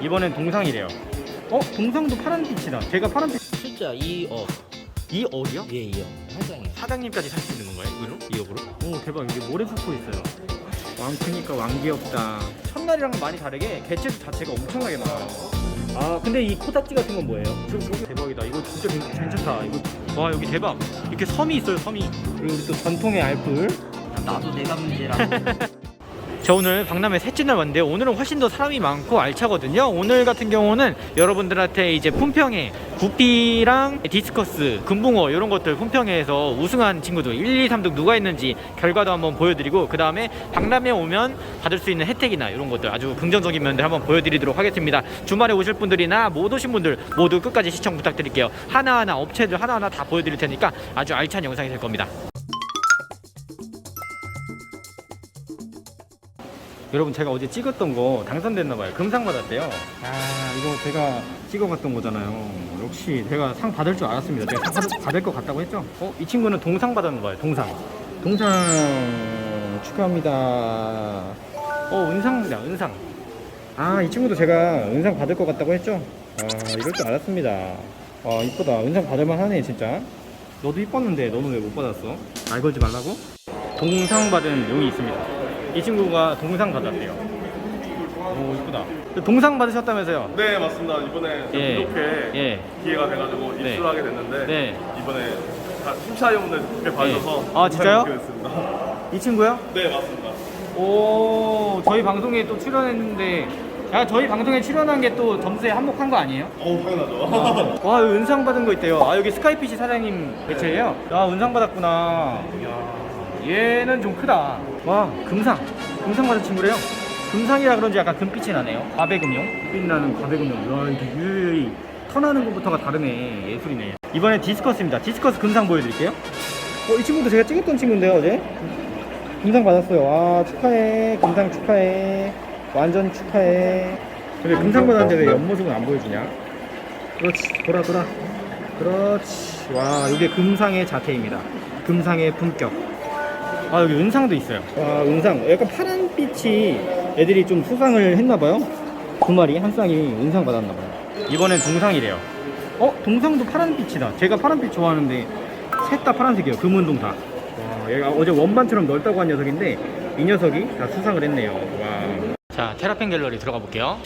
이번엔 동상이래요. 어? 동상도 파란빛이다. 제가 파란빛. 숫자 2억 이 어디요? 예 2억 한 장이에요 사장님까지 살 수 있는 건가요? 이걸로? 이역으로? 오 대박 여기 모래 숲고 있어요 왕 크니까 왕 귀엽다 첫날이랑 많이 다르게 개체수 자체가 엄청나게 많아요 아 근데 이 코딱지 같은 건 뭐예요? 대박이다 이거 진짜 괜- 괜찮다 이거 와 여기 대박 이렇게 섬이 있어요 섬이 그리고 우리 또 전통의 알풀 나도 내가 문제라 저 오늘 박람회 셋째 날 왔는데 오늘은 훨씬 더 사람이 많고 알차거든요. 오늘 같은 경우는 여러분들한테 이제 품평회 구피랑 디스커스, 금붕어 이런 것들 품평회에서 우승한 친구들 1, 2, 3등 누가 있는지 결과도 한번 보여드리고 그 다음에 박람회 오면 받을 수 있는 혜택이나 이런 것들 아주 긍정적인 면들 한번 보여드리도록 하겠습니다. 주말에 오실 분들이나 못 오신 분들 모두 끝까지 시청 부탁드릴게요. 하나하나 업체들 하나하나 다 보여드릴 테니까 아주 알찬 영상이 될 겁니다. 여러분 제가 어제 찍었던 거 당선됐나 봐요. 금상 받았대요. 아 이거 제가 찍어갔던 거잖아요. 역시 제가 상 받을 줄 알았습니다. 제가 상 받을, 받을 것 같다고 했죠. 어? 이 친구는 동상 받았나 봐요. 동상. 동상 축하합니다. 어 은상이다. 은상. 아 이 친구도 제가 은상 받을 것 같다고 했죠. 아 이럴 줄 알았습니다. 아 이쁘다. 은상 받을만 하네 진짜. 너도 이뻤는데 너는 왜 못 받았어? 말 걸지 말라고? 동상 받은 용이 있습니다. 이 친구가 동상 받았대요. 오 이쁘다. 동상 받으셨다면서요? 네 맞습니다 이번에 좀 예. 이렇게 예. 기회가 돼가지고 네. 입수를 하게 됐는데 네. 이번에 다 심사위원들 꽤 봐주셔서 아, 진짜요? 됐습니다. 이 친구요? 네 맞습니다 오 저희 방송에 또 출연했는데 야 저희 방송에 출연한 게 또 점수에 한몫한 거 아니에요? 어우 당연하죠 와 여기 은상 받은 거 있대요. 아 여기 스카이피시 사장님 매체예요. 야 은상 받았구나. 야 얘는 좀 크다. 와 금상 금상 받은 친구래요. 금상이라 그런지 약간 금빛이 나네요. 과배금용. 빛 나는 과배금용. 야 이게 유유히 턴하는 것부터가 다르네. 예술이네. 이번에 디스커스입니다. 디스커스 금상 보여드릴게요. 어, 이 친구도 제가 찍었던 친구인데요 어제. 금상 받았어요. 와 축하해. 금상 축하해. 완전 축하해. 근데 금상 받았는데 왜 옆모습은 안 보여주냐? 그렇지 돌아 돌아 그렇지 와 이게 금상의 자태입니다 금상의 품격 아 여기 은상도 있어요. 와 은상. 약간 파란빛이 애들이 좀 수상을 했나봐요? 두 마리 한 쌍이 은상 받았나봐요. 이번엔 동상이래요. 어? 동상도 파란빛이다. 제가 파란빛 좋아하는데 셋 다 파란색이에요. 금은동 다 와 얘가 어제 원반처럼 넓다고 한 녀석인데 이 녀석이 다 수상을 했네요. 와 자 테라펜 갤러리 들어가 볼게요.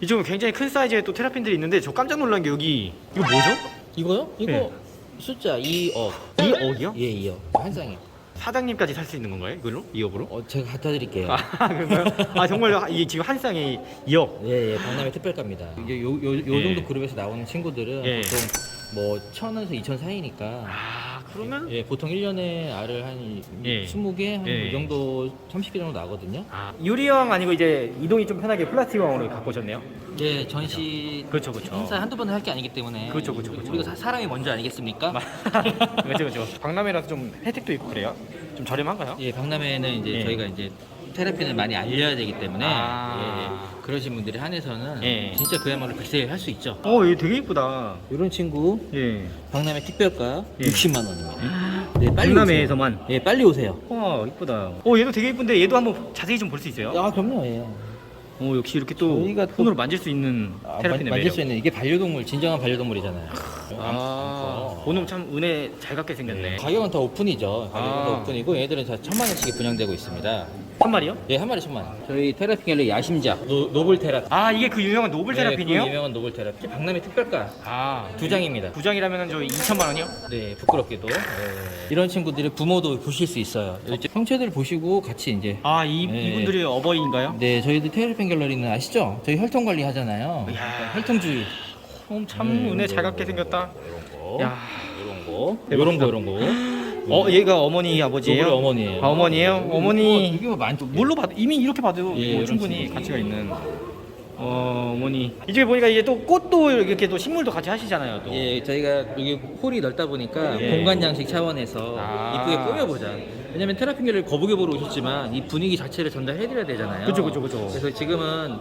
이쪽은 굉장히 큰 사이즈의 또 테라핀들이 있는데 저 깜짝 놀란 게 여기 이거 뭐죠? 이거요? 이거 네. 숫자 2억. 이 억이요? 예 2억. 한 장이요 사장님까지 살 수 있는 건가요? 이걸로? 2억으로? 어 제가 갖다 드릴게요 아 그런가요? 아 정말요? 이게 지금 한 쌍에 2억 예예 박람회 특별가입니다 이제 요, 요, 요 예. 정도 그룹에서 나오는 친구들은 예. 보통 뭐 1000원에서 2000 사이니까 아 그러면? 예, 보통 1년에 알을 한 예. 20개 한 예. 그 정도 30개 정도 나거든요. 아 유리왕 아니고 이제 이동이 좀 편하게 플라스틱 왕으로 갖고 오셨네요 예, 전시 그렇죠, 그렇죠. 행사 한두 번 할 게 아니기 때문에 그렇죠, 그렇죠, 그렇죠. 우리가 사, 사람이 먼저 아니겠습니까? 그렇죠 그렇죠 박람회라서 좀 혜택도 있고 그래요? 좀 저렴한가요? 예, 박람회는 이제 예. 저희가 이제 테라핀을 많이 알려야 되기 때문에 아. 예, 예. 그러신 분들이 한해서는 예. 진짜 그야말로 빅세일 할 수 있죠. 어 얘 되게 이쁘다 이런 친구 예 박람회 특별가 예. 60만 원입니다. 네, 빨리 오세요. 예, 빨리 오세요. 와 이쁘다 어 얘도 되게 이쁜데 얘도 한번 자세히 좀 볼 수 있어요? 아, 그럼요. 예. 어 역시 이렇게 또 저희가 또- 손으로 만질 수 있는 아, 테라핀의 만- 만질 매력 수 있는 이게 반려동물, 진정한 반려동물이잖아요. 아, 오늘 참 은혜 잘 갖게 생겼네. 네. 가격은 다 오픈이죠. 가격은 아. 다 오픈이고 얘들은 다 천만 원씩이 분양되고 있습니다. 한 마리요? 예, 한 마리 천만 원. 저희 테라핀 갤러 야심작 노, 노블 테라. 아, 이게 그 유명한 노블 테라핀이요? 네, 그 유명한 노블 테라핀. 박람회 특별가 아, 두 장입니다. 두 장이라면 저 2천만 원이요? 네, 부끄럽게도 이런 친구들이 부모도 보실 수 있어요. 이제 형체들 보시고 같이 이제 아, 이, 네. 이분들이 어버이인가요? 네, 저희들 테라핀 갤러리는 아시죠? 저희 혈통 관리 하잖아요. 이야. 혈통주의 어, 참 네, 은혜 이거, 잘 갖게 생겼다. 거, 야. 이런 거, 대박이다. 이런 거, 이런 거. 어, 얘가 어머니 아버지예요? 어머니예요. 아, 어머니예요? 어머니 이게 뭐 많죠. 물로 봐도 이미 이렇게 봐도 예, 뭐 이런 충분히 친구들. 가치가 있는 어, 어머니. 이쪽에 보니까 이제 또 꽃도 이렇게 또 식물도 같이 하시잖아요, 또. 예, 저희가 여기 홀이 넓다 보니까 예. 공간 장식 차원에서 아. 이쁘게 꾸며보자. 왜냐면 테라핀계를 거북이 보러 오셨지만 이 분위기 자체를 전달해드려야 되잖아요. 그쵸, 그쵸, 그쵸. 그래서 지금은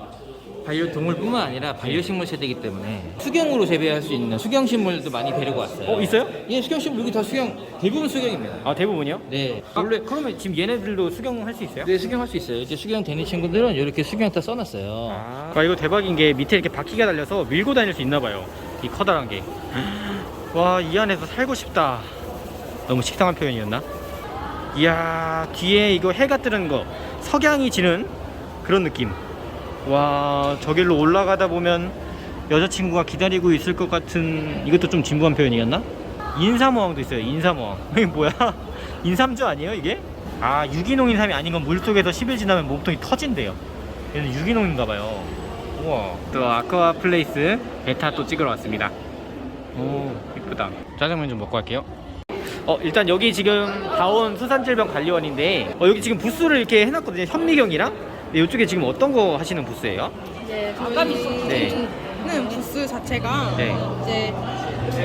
반려동물뿐만 아니라 반려식물 세대이기 때문에 수경으로 재배할 수 있는 수경식물도 많이 데리고 왔어요. 어 있어요? 예, 수경식물 여기 다 수경 대부분 수경입니다. 아 대부분이요? 네. 아, 원래 그러면 지금 얘네들도 수경할 수 있어요? 네, 수경할 수 있어요. 이제 수경 되는 친구들은 이렇게 수경 다 써놨어요. 아, 이거 대박인 게 밑에 이렇게 바퀴가 달려서 밀고 다닐 수 있나 봐요. 이 커다란 게. 와, 이 안에서 살고 싶다. 너무 식상한 표현이었나? 이야, 뒤에 이거 해가 뜨는 거, 석양이 지는 그런 느낌. 와, 저길로 올라가다 보면 여자친구가 기다리고 있을 것 같은 이것도 좀 진부한 표현이었나? 인사모항도 있어요. 인사모항. 이게 뭐야? 인삼주 아니에요, 이게? 아, 유기농 인삼이 아닌 건 물속에서 10일 지나면 몸통이 터진대요. 얘는 유기농인가 봐요. 우와. 또 아쿠아 플레이스 베타 또 찍으러 왔습니다. 오, 이쁘다. 짜장면 좀 먹고 갈게요. 어, 일단 여기 지금 다온 수산질병관리원인데 어, 여기 지금 부스를 이렇게 해놨거든요. 현미경이랑. 이쪽에 지금 어떤 거 하시는 부스예요? 네. 저희는 부스 자체가 네. 이제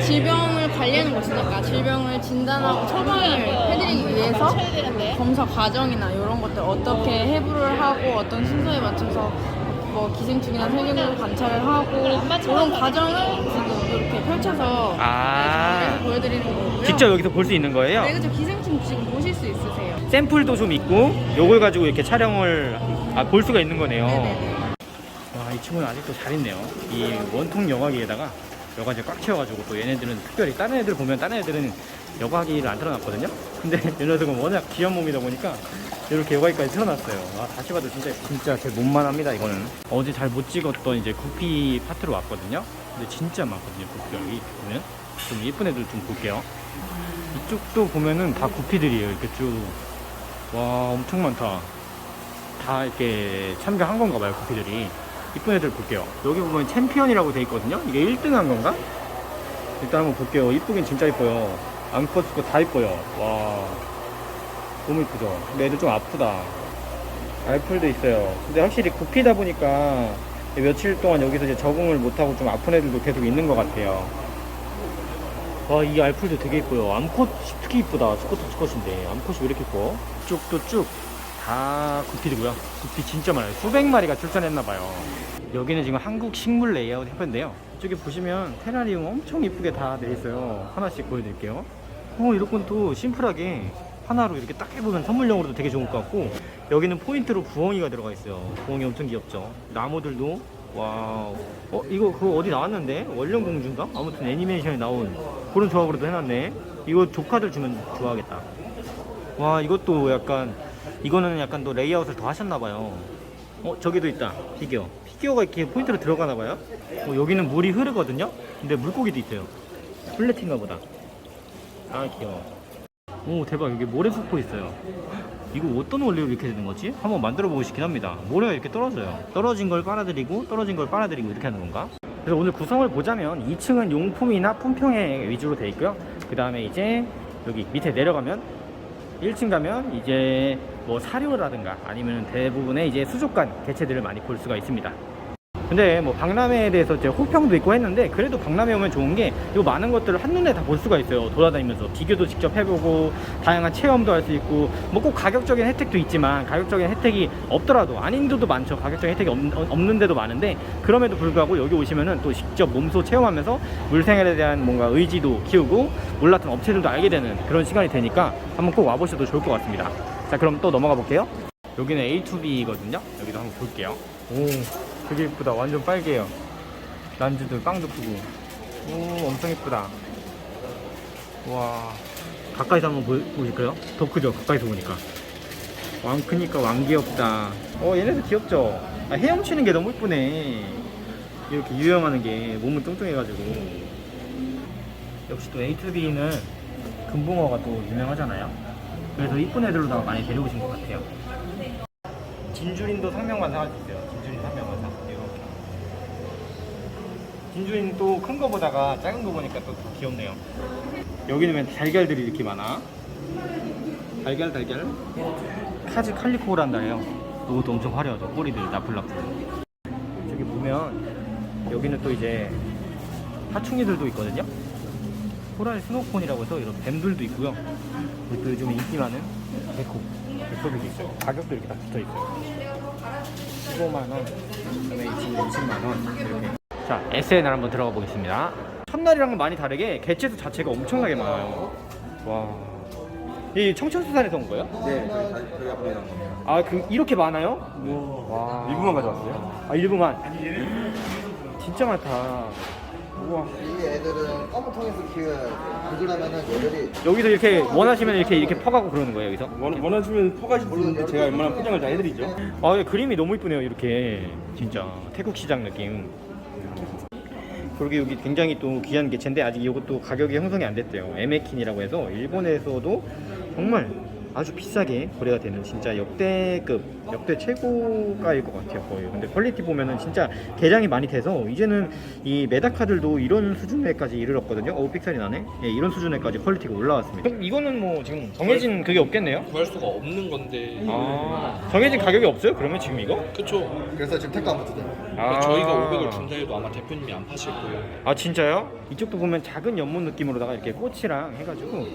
질병을 관리하는 곳이니까 질병을 진단하고 처방을 해드리기 위해서 검사 과정이나 이런 것들 어떻게 해부를 하고 어떤 순서에 맞춰서 뭐 기생충이나 세균을 관찰을 하고 이런 과정을 지금 이렇게 펼쳐서 아, 보여드리는 거고요. 직접 여기서 볼 수 있는 거예요? 네, 그죠. 기생충 지금 보실 수 있으세요. 샘플도 좀 있고 요걸 가지고 이렇게 촬영을 아, 볼 수가 있는 거네요. 네네네. 와, 이 친구는 아직도 잘 있네요. 이 원통 여과기에다가 여과지 꽉 채워가지고 또 얘네들은 특별히 다른 애들 보면 다른 애들은 여과기를 안 틀어놨거든요. 근데 이 녀석은 워낙 귀한 몸이다 보니까 이렇게 여과기까지 틀어놨어요. 와, 다시 봐도 진짜 진짜 제 몸만 합니다. 이거는 어제 잘 못 찍었던 이제 구피 파트로 왔거든요. 근데 진짜 많거든요. 구피가 여기 보면 좀 예쁜 애들 좀 볼게요. 이쪽도 보면은 다 구피들이에요. 이렇게 쭉. 와, 엄청 많다. 다 이렇게 참가한 건가 봐요, 구피들이. 이쁜 애들 볼게요. 여기 보면 챔피언이라고 돼 있거든요. 이게 1등 한 건가? 일단 한번 볼게요. 이쁘긴 진짜 이뻐요. 암컷 수컷 다 이뻐요. 와. 너무 이쁘죠? 근데 애들 좀 아프다. 알풀도 있어요. 근데 확실히 구피다 보니까 며칠 동안 여기서 이제 적응을 못하고 좀 아픈 애들도 계속 있는 것 같아요. 와, 이 알풀도 되게 이뻐요. 암컷 특히 이쁘다. 수컷도 수컷인데. 암컷이 왜 이렇게 이뻐? 쭉도 쭉. 다 구피들고요. 구피 진짜 많아요. 수백 마리가 출산했나봐요. 여기는 지금 한국 식물 레이아웃 협회인데요. 이쪽에 보시면 테라리움 엄청 이쁘게 다 돼 있어요. 하나씩 보여드릴게요. 어, 건또 심플하게 하나로 이렇게 딱 해보면 선물용으로도 되게 좋을 것 같고 여기는 포인트로 부엉이가 들어가 있어요. 부엉이 엄청 귀엽죠. 나무들도 와우. 어 이거 그거 어디 나왔는데 원령 공주인가? 아무튼 애니메이션에 나온 그런 조합으로도 해놨네. 이거 조카들 주면 좋아하겠다. 와 이것도 약간 이거는 약간 또 레이아웃을 더 하셨나봐요. 어 저기도 있다 피규어. 피규어가 이렇게 포인트로 들어가나봐요. 어, 여기는 물이 흐르거든요. 근데 물고기도 있어요. 플래티인가 보다. 아 귀여워. 오 대박 여기 모래 폭포 있어요. 이거 어떤 원리로 이렇게 되는 거지? 한번 만들어 보고 싶긴 합니다. 모래가 이렇게 떨어져요. 떨어진 걸 빨아들이고 떨어진 걸 빨아들이고 이렇게 하는 건가? 그래서 오늘 구성을 보자면 2층은 용품이나 품평회 위주로 돼 있고요. 그 다음에 이제 여기 밑에 내려가면 1층 가면 이제 뭐 사료라든가 아니면 대부분의 이제 수족관 개체들을 많이 볼 수가 있습니다. 근데 뭐 박람회에 대해서 이제 호평도 있고 했는데 그래도 박람회 오면 좋은 게 이거 많은 것들을 한눈에 다 볼 수가 있어요. 돌아다니면서 비교도 직접 해보고 다양한 체험도 할 수 있고 뭐 꼭 가격적인 혜택도 있지만 가격적인 혜택이 없더라도 아닌데도 많죠. 가격적인 혜택이 없, 없는 데도 많은데 그럼에도 불구하고 여기 오시면은 또 직접 몸소 체험하면서 물생활에 대한 뭔가 의지도 키우고 몰랐던 업체들도 알게 되는 그런 시간이 되니까 한번 꼭 와보셔도 좋을 것 같습니다. 자 그럼 또 넘어가 볼게요. 여기는 A2B거든요. 여기도 한번 볼게요. 오 되게 이쁘다. 완전 빨개요. 난주들 빵도 크고. 오 엄청 이쁘다. 와. 가까이서 한번 보, 보실까요? 더 크죠? 가까이서 보니까. 왕 크니까 왕 귀엽다. 어 얘네도 귀엽죠? 아, 헤엄치는 게 너무 이쁘네. 이렇게 유영하는 게 몸은 뚱뚱해가지고. 역시 또 A2B는 금붕어가 또 유명하잖아요. 그래서 이쁜 애들로 다 많이 데려오신 것 같아요 진주린도 상명관상 할수 있어요. 진주린 상명관상 이렇게. 진주린 또 큰 거 보다가 작은 거 보니까 또 더 귀엽네요. 여기는 왜 달걀들이 이렇게 많아? 달걀 달걀? 카즈 칼리코란다예요. 이것도 엄청 화려하죠. 꼬리들 나풀나풀 저기 보면 여기는 또 이제 하충이들도 있거든요. 코랄 스노콘이라고 해서 이런 뱀들도 있고요. 또 요즘 인기 많은 개코 개코들도 있어요 가격도 이렇게 다 붙어 있어요 15만 원, 그다음에 이 친구 20만 원 이렇게. 자, SNR 한번 들어가 보겠습니다. 첫날이랑은 많이 다르게 개체수 자체가 엄청나게 많아요. 와, 이 청천수산에서 온 거예요? 네, 저희 다 저희가 보내는 겁니다. 아, 그 이렇게 많아요? 와, 일부만 가져왔어요? 아, 일부만. 진짜 많다. 우와. 이 애들은 검은 통에서 키워야 그러면은 얘들이 여기서 이렇게 원하시면 이렇게 이렇게 퍼가고 그러는 거예요, 여기서? 원, 원하시면 퍼가실 수 있는데 제가 웬만한 포장을 다 해드리죠. 아, 예, 그림이 너무 이쁘네요, 이렇게. 진짜. 태국 시장 느낌. 그러게 여기 굉장히 또 귀한 개체인데 아직 이것도 가격이 형성이 안 됐대요. 에메킨이라고 해서 일본에서도 정말 아주 비싸게 거래가 되는 진짜 역대급, 역대 최고가일 것 같아요, 거의. 근데 퀄리티 보면은 진짜 개량이 많이 돼서 이제는 이 메다카들도 이런 수준에까지 이르렀거든요. 어우, 픽셀이 나네. 예, 이런 수준에까지 퀄리티가 올라왔습니다. 그럼 이거는 뭐 지금 정해진 그게 없겠네요? 구할 수가 없는 건데 아, 정해진 가격이 없어요? 그러면 지금 이거? 그쵸 그래서 지금 택도 안 붙거든요. 아. 저희가 500을 준다 해도 아마 대표님이 안 파실 거예요 아 진짜요? 이쪽도 보면 작은 연못 느낌으로다가 이렇게 꽃이랑 해가지고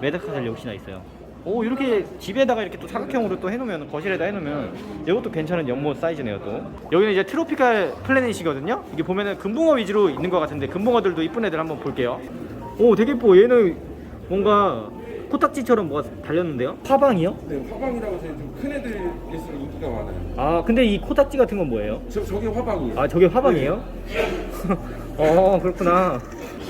메다카들 역시나 있어요. 오 이렇게 집에다가 이렇게 또 사각형으로 또 해놓으면 거실에다 해놓으면 이것도 괜찮은 연못 사이즈네요 또. 여기는 이제 트로피칼 플래닛이거든요. 이게 보면은 금붕어 위주로 있는 것 같은데 금붕어들도 이쁜 애들 한번 볼게요. 오 되게 이뻐. 얘는 뭔가 코딱지처럼 뭐가 달렸는데요? 화방이요? 네, 화방이라고 해서 좀 큰 애들일수록 인기가 많아요. 아 근데 이 코딱지 같은 건 뭐예요? 저, 저게 화방이에요. 아 저게 화방이에요? 어 그렇구나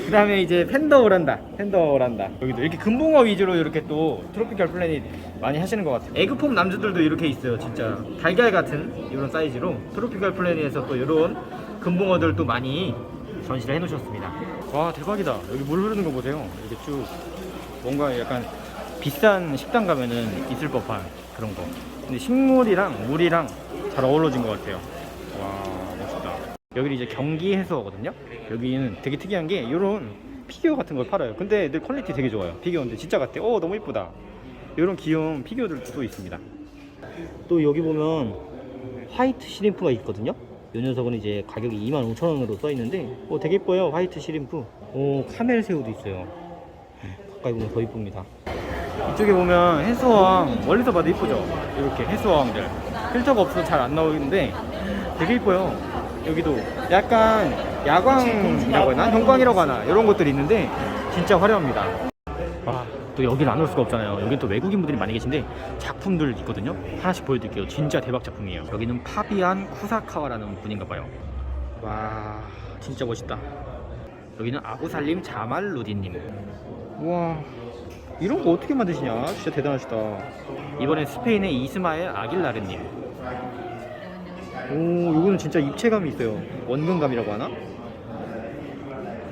그 다음에 이제 팬더 오란다. 팬더 오란다. 여기도 이렇게 금붕어 위주로 이렇게 또 트로피칼 플래닛 많이 하시는 것 같아요. 에그폼 남주들도 이렇게 있어요 진짜. 달걀 같은 이런 사이즈로 트로피칼 플래닛에서 또 이런 금붕어들 도 많이 전시를 해놓으셨습니다. 와 대박이다. 여기 물 흐르는 거 보세요. 이렇게 쭉 뭔가 약간 비싼 식당 가면은 있을 법한 그런 거. 근데 식물이랑 물이랑 잘 어우러진 것 같아요. 와 여기는 이제 경기 해수거든요. 여기는 되게 특이한 게 이런 피규어 같은 걸 팔아요. 근데 늘 퀄리티 되게 좋아요. 피규어인데 진짜 같아. 어 너무 이쁘다. 이런 귀여운 피규어들도 있습니다. 또 여기 보면 화이트 시림프가 있거든요. 이 녀석은 이제 가격이 25,000원으로 써 있는데 어 되게 이뻐요 화이트 시림프. 오 카멜 새우도 있어요. 가까이 보면 더 이쁩니다. 이쪽에 보면 해수어왕 멀리서 봐도 이쁘죠? 이렇게 해수어왕들. 필터가 없어서 잘 안 나오는데 되게 이뻐요 여기도 약간 야광이라고 하나 형광이라고 하나 이런 것들이 있는데 진짜 화려합니다 와, 또 여기는 안 올 수가 없잖아요. 여기 또 외국인 분들이 많이 계신데 작품들 있거든요. 하나씩 보여드릴게요. 진짜 대박 작품이에요. 여기는 파비안 쿠사카와라는 분인가 봐요. 와, 진짜 멋있다. 여기는 아부살림 자말 루디님. 와, 이런 거 어떻게 만드시냐? 진짜 대단하시다. 이번엔 스페인의 이스마엘 아길라르님. 오, 이거는 진짜 입체감이 있어요. 원근감이라고 하나?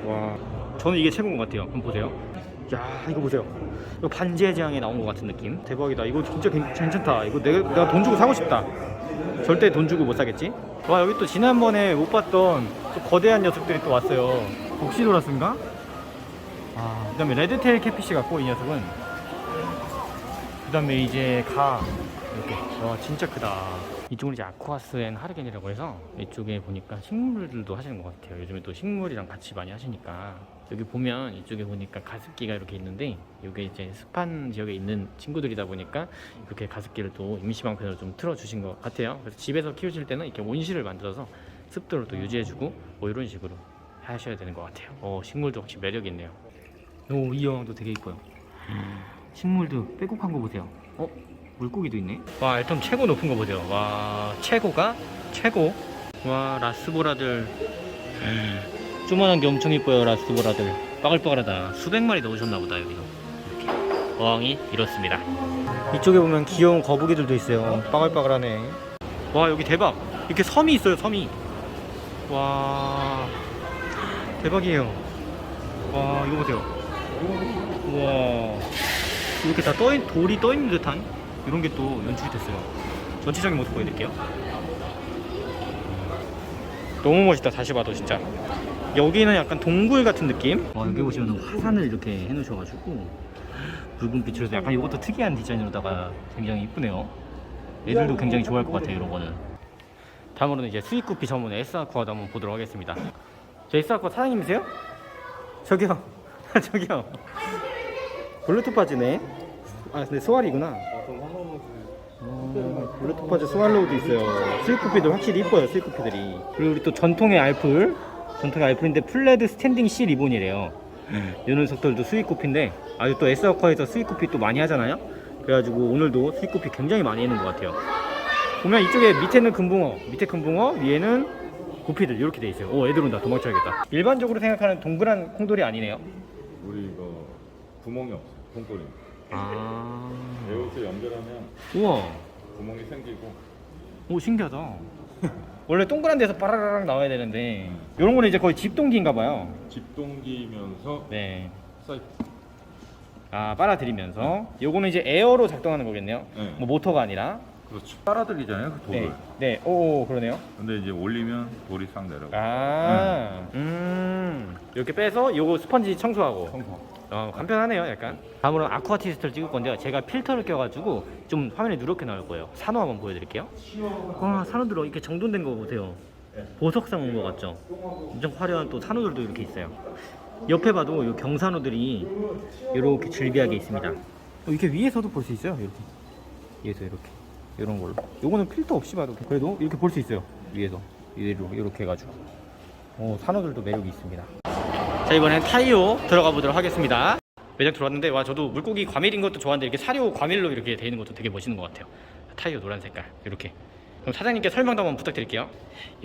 와, 저는 이게 최고인 것 같아요. 한번 보세요. 야, 이거 보세요. 이거 반지의 제왕에 나온 것 같은 느낌. 대박이다. 이거 진짜 괜- 괜찮다. 이거 내가, 내가 돈 주고 사고 싶다. 절대 돈 주고 못 사겠지? 와, 여기 또 지난번에 못 봤던 또 거대한 녀석들이 또 왔어요. 복시도라스인가? 아, 그 다음에 레드테일 캐피시 같고, 이 녀석은. 그 다음에 이제 가. 이렇게. 와, 진짜 크다. 이쪽은 이제 아쿠아스 앤 하르겐이라고 해서 이쪽에 보니까 식물들도 하시는 것 같아요. 요즘에 또 식물이랑 같이 많이 하시니까 여기 보면 이쪽에 보니까 가습기가 이렇게 있는데 이게 이제 습한 지역에 있는 친구들이다 보니까 이렇게 가습기를 또 임시 방편으로 좀 틀어주신 것 같아요. 그래서 집에서 키우실 때는 이렇게 온실을 만들어서 습도를 또 유지해주고 뭐 이런 식으로 하셔야 되는 것 같아요. 어, 식물도 확실히 매력 있네요. 오, 이 여왕도 되게 이뻐요. 식물도 빼곡한 거 보세요. 어? 물고기도 있네. 와, 일단 최고 높은 거 보세요. 와, 최고가 최고. 와, 라스보라들. 음, 조만한 게 엄청 이뻐요, 라스보라들. 빠글빠글하다. 수백 마리 넣으셨나 보다, 여기서. 이렇게. 어항이 이렇습니다. 이쪽에 보면 귀여운 거북이들도 있어요. 빠글빠글하네. 와, 여기 대박. 이렇게 섬이 있어요, 섬이. 와, 대박이에요. 와, 이거 보세요. 우와. 이렇게 다 떠, 돌이 떠 있는 듯한 이런 게 또 연출이 됐어요. 전체적인 모습 보여드릴게요. 너무 멋있다. 다시 봐도 진짜. 여기는 약간 동굴 같은 느낌. 와, 여기 보시면 화산을 이렇게 해놓으셔가지고 붉은 빛으로 약간 이것도 특이한 디자인으로다가 굉장히 이쁘네요. 애들도 굉장히 좋아할 것 같아요. 이런 거는. 다음으로는 이제 수입구피 전문 에스아쿠아도 한번 보도록 하겠습니다. 저 에스아쿠아 사장님이세요? 저기요. 저기요. 블루투스 바지네. 아 근데 소알이구나. 어, 블루토파즈 스왈로우도 있어요. 스위코피들 확실히 이뻐요, 스위코피들이. 그리고 우리 또 전통의 알플, 전통의 알플인데 플레드 스탠딩 C 리본이래요. 이 녀석들도 스위코피인데 아주 또 S어커에서 스위코피 또 많이 하잖아요. 그래가지고 오늘도 스위코피 굉장히 많이 있는 것 같아요. 보면 이쪽에 밑에는 금붕어, 밑에 금붕어, 위에는 구피들 이렇게 돼 있어요. 오, 애들 온다. 도망쳐야겠다. 일반적으로 생각하는 동그란 콩돌이 아니네요. 우리 이거 구멍이 없어 콩돌이 아, 에어스 연결하면 우와. 구멍이 생기고 오 신기하다. 원래 동그란 데서 빠라라락 나와야 되는데 이런 거는 이제 거의 집동기인가 봐요. 집동기면서 네. 사이트 아 빨아들이면서 요거는 이제 에어로 작동하는 거겠네요. 네. 뭐 모터가 아니라. 그렇죠 빨아들이잖아요 그 돌을 네. 네. 오, 그러네요. 근데 이제 올리면 돌이 싹 내려가 아. 음. 이렇게 빼서 요거 스펀지 청소하고. 청소 어, 간편하네요, 약간. 다음으로 아쿠아티스트를 찍을 건데요. 제가 필터를 껴가지고 좀 화면에 누렇게 나올 거예요. 산호 한번 보여드릴게요. 와, 산호들 이렇게 정돈된 거 보세요. 보석상 온 거 같죠? 엄청 화려한 또 산호들도 이렇게 있어요. 옆에 봐도 이 경산호들이 이렇게 즐비하게 있습니다. 어, 이렇게 위에서도 볼 수 있어요, 이렇게. 위에서 이렇게. 이런 걸로. 요거는 필터 없이 봐도 그래도 이렇게 볼 수 있어요. 위에서. 위로 이렇게 해가지고. 어, 산호들도 매력이 있습니다. 자 이번엔 타이오 들어가 보도록 하겠습니다 매장 들어왔는데 와 저도 물고기 과밀인 것도 좋아하는데 이렇게 사료 과밀로 이렇게 돼 있는 것도 되게 멋있는 것 같아요 타이오 노란 색깔 이렇게 그럼 사장님께 설명도 한번 부탁드릴게요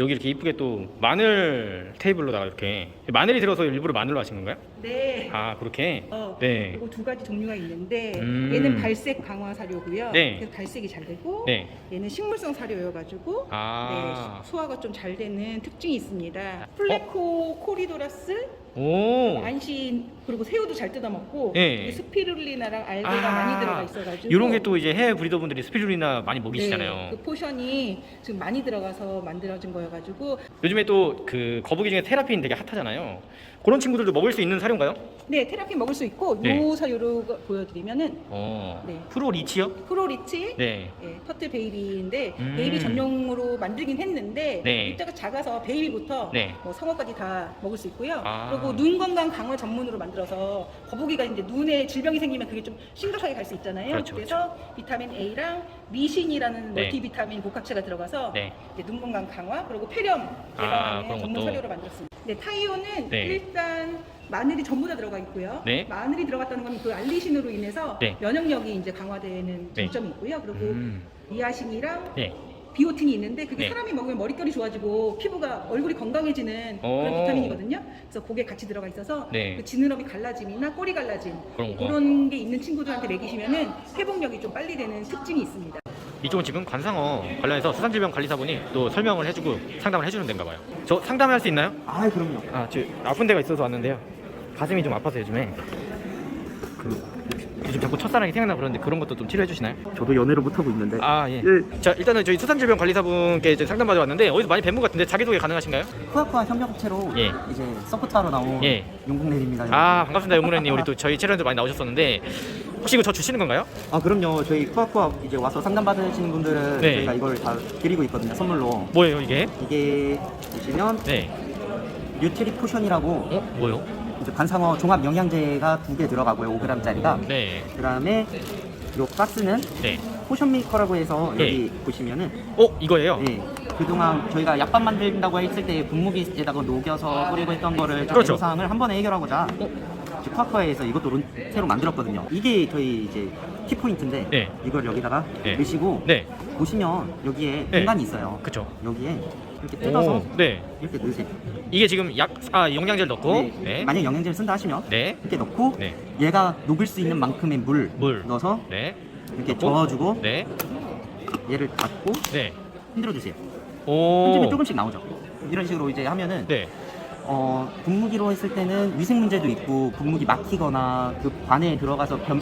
여기 이렇게 이쁘게 또 마늘 테이블로다가 이렇게 마늘이 들어서 일부러 마늘로 하신 건가요? 네. 아 그렇게 어, 네. 그리고 두 가지 종류가 있는데 음. 얘는 발색 강화 사료고요. 네. 그래서 발색이 잘 되고 네. 얘는 식물성 사료여가지고 아. 네, 소화가 좀 잘 되는 특징이 있습니다. 플레코 코리도라스, 오. 안신 그리고 새우도 잘 뜯어 먹고 네. 스피룰리나랑 알게가 많이 들어가 있어가지고 이런 게 또 이제 해외 브리더분들이 스피루리나 많이 먹이시잖아요. 네, 그 포션이 지금 많이 들어가서 만들어진 거여가지고 요즘에 또 그 거북이 중에 테라핀 되게 핫하잖아요 그런 친구들도 먹을 수 있는 사료인가요? 네 테라피 먹을 수 있고 네. 요 사료로 보여드리면은 어 네. 프로 리치요? 프로리치 네 예, 터틀 베이비인데 음. 베이비 전용으로 만들긴 했는데 네. 입자가 작아서 베이비부터 네. 뭐 성어까지 다 먹을 수 있고요. 아. 그리고 눈 건강 강화 전문으로 만들어서 거북이가 이제 눈에 질병이 생기면 그게 좀 심각하게 갈 수 있잖아요. 그렇죠, 서 비타민 A랑 미신이라는 네. 멀티비타민 복합체가 들어가서 네. 이제 눈 건강 강화 그리고 폐렴 아, 예방하는 그런 전문 것도. 사료로 만들었습니다. 네, 타이오는 네. 일단 마늘이 전부 다 들어가 있고요. 네. 마늘이 들어갔다는 건 그 알리신으로 인해서 네. 면역력이 이제 강화되는 네. 장점이 있고요. 그리고 음. 니아신이랑 네. 비오틴이 있는데 그게 네. 사람이 먹으면 머릿결이 좋아지고 피부가 얼굴이 건강해지는 그런 오. 비타민이거든요. 그래서 그게 같이 들어가 있어서 네. 그 지느러미 갈라짐이나 꼬리 갈라짐 그런 거. 그런 게 있는 친구들한테 먹이시면은 회복력이 좀 빨리 되는 특징이 있습니다. 이쪽은 지금 관상어 관련해서 수산질병관리사분이 또 설명을 해주고 상담을 해주는 데인가 봐요. 저 상담할 수 있나요? 아 그럼요. 아, 저 아픈 데가 있어서 왔는데요. 가슴이 좀 아파서 요즘에 그 요즘 자꾸 첫사랑이 생각나 그러는데 그런 것도 좀 치료해 주시나요? 저도 연애를 못 하고 있는데. 아 예. 자 일단은 저희 수산질병관리사분께 이제 상담 받아 왔는데 어디서 많이 뵌 것 같은데 자기소개 가능하신가요? 쿠아쿠아 협력업체로 예. 이제 서포터로 나온 예. 용국내입니다. 아 반갑습니다 용문혜님 우리 또 저희 채널도 많이 나오셨었는데 혹시 이거 저 주시는 건가요? 아 그럼요. 저희 쿠아쿠아 이제 와서 상담 받으시는 분들은 네. 저희가 이걸 다 드리고 있거든요. 선물로. 뭐예요 이게? 이게 보시면 네. 뉴트리 포션이라고 어 뭐요? 이제 관상어 종합 영양제가 두 개 들어가고요. 5g짜리가. 네. 그다음에 요 박스는 네. 포션 메이커라고 해서 예. 여기 보시면은 어 이거예요? 네, 그동안 저희가 약밥 만든다고 했을 때 분무기에다가 녹여서 뿌리고 했던 거를 좀 그렇죠. 애로사항을 한 번에 해결하고자 쿼커에서 이것도 론- 새로 만들었거든요. 이게 저희 이제 키포인트인데 네. 이걸 여기다가 네. 넣으시고 네. 보시면 여기에 네. 공간이 있어요. 그쵸. 여기에 이렇게 뜯어서 오, 네. 이렇게 넣으세요. 이게 지금 약, 아, 영양제를 넣고, 네. 네. 만약 영양제를 쓴다 하시면 네. 이렇게 넣고 네. 얘가 녹을 수 있는 만큼의 물, 물. 넣어서 네. 이렇게 넣고, 저어주고 네. 얘를 닫고 네. 흔들어 주세요. 오. 흔들면 조금씩 나오죠. 이런 식으로 이제 하면은 네. 어, 분무기로 했을 때는 위생 문제도 있고 분무기 막히거나 그 관에 들어가서 변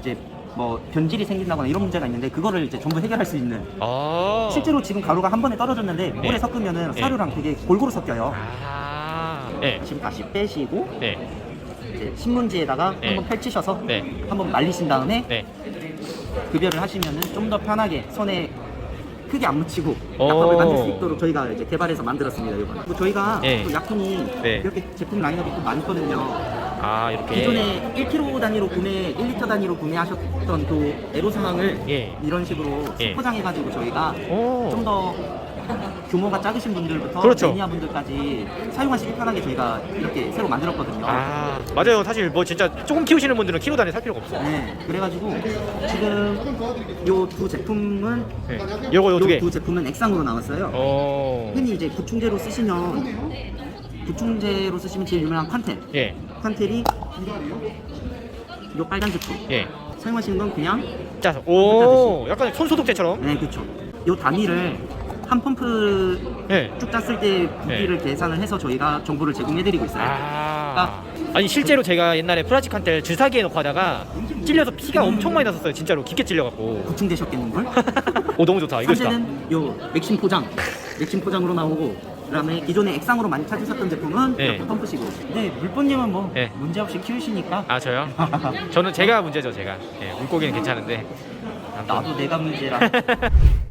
이제 뭐 변질이 생긴다거나 이런 문제가 있는데 그거를 이제 전부 해결할 수 있는 아. 실제로 지금 가루가 한 번에 떨어졌는데 네. 오래 섞으면은 네. 사료랑 되게 골고루 섞여요. 아. 네. 지금 다시 빼시고 네. 이제 신문지에다가 네. 한번 펼치셔서 네. 한번 말리신 다음에 네. 급여를 하시면은 좀 더 편하게 손에 크게 안 묻히고 오. 약밥을 만들 수 있도록 저희가 이제 개발해서 만들었습니다. 이번. 그리고 저희가 네. 또 약품이 네. 이렇게 제품 라인업이 또 많거든요. 아 이렇게. 기존에 1kg 단위로 구매, 1리터 단위로 구매하셨던 그 애로 상황을 예. 이런 식으로 예. 포장해가지고 저희가 오. 좀 더 규모가 작으신 분들부터 그렇죠. 매니아 분들까지 사용하시기 편하게 저희가 이렇게 새로 만들었거든요. 아 맞아요. 사실 뭐 진짜 조금 키우시는 분들은 키로 단위 살 필요가 없어. 네, 그래가지고 지금 요 두 제품은 네. 요거 요두 개. 두 제품은 액상으로 나왔어요. 어. 흔히 이제 구충제로 쓰시면 구충제로 쓰시면 제일 유명한 칸텔. 예. 칸텔이 요 빨간 제품. 예. 사용하시는 건 그냥 자, 오, 약간 손 소독제처럼. 네, 그렇죠. 요 단위를 한 펌프 예. 쭉 짰을 때 부피를 계산을 해서 저희가 정보를 제공해드리고 있어요. 아. 아니 실제로 제가 옛날에 프라지칸텔 주사기에 넣고 하다가 찔려서 피가 엄청 많이 났었어요. 진짜로 깊게 찔려갖고. 구충되셨겠는걸? 오 너무 좋다. 이거 좋다. 현재는 요 맥심 포장, 맥심 포장으로 나오고 그다음에 기존에 액상으로 많이 찾으셨던 제품은 네. 이렇게 펌프식으로. 네, 물본님은 뭐 네. 문제 없이 키우시니까 아 저요? 저는 제가 문제죠 제가. 예, 물고기는 괜찮은데. 아무튼. 나도 내가 문제라.